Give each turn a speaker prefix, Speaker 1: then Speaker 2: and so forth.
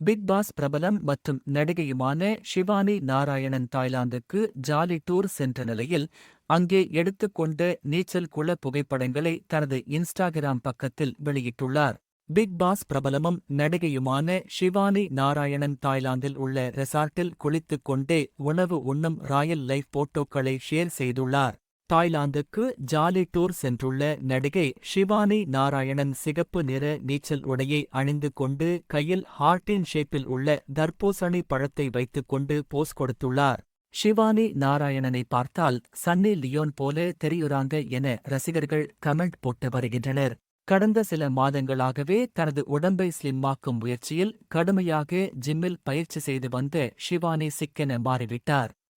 Speaker 1: Big pass பிரபலம் மற்றும் நடிகையுமான ஷிவானி நாராயணன் தாய்லாந்துக்கு ஜாலி டூர் சென்ற நிலையில் அங்கே எடுத்துக்கொண்ட நீச்சல் குள புகைப்படங்களை தனது இன்ஸ்டாகிராம் பக்கத்தில் வெளியிட்டுள்ளார். பிக் பாஸ் பிரபலமும் நடிகையுமான ஷிவானி நாராயணன் தாய்லாந்தில் உள்ள ரெசார்ட்டில் குளித்துக் கொண்டே உணவு உண்ணும் ராயல் லைஃப் போட்டோக்களை ஷேர் செய்துள்ளார். தாய்லாந்துக்கு ஜாலி டூர் சென்றுள்ள நடிகை ஷிவானி நாராயணன் சிகப்பு நிற நீச்சல் உடையை அணிந்து கொண்டு கையில் ஹார்ட்டின் ஷேப்பில் உள்ள தர்பூசணி பழத்தை வைத்துக் கொண்டு போஸ் கொடுத்துள்ளார். ஷிவானி நாராயணனை பார்த்தால் சன்னி லியோன் போல தெரியுறாங்க என ரசிகர்கள் கமெண்ட் போட்டு வருகின்றனர். கடந்த சில மாதங்களாகவே தனது உடம்பை ஸ்லிம்மாக்கும் முயற்சியில் கடுமையாக ஜிம்மில் பயிற்சி செய்து வந்த ஷிவானி சிக்கென மாறிவிட்டார்.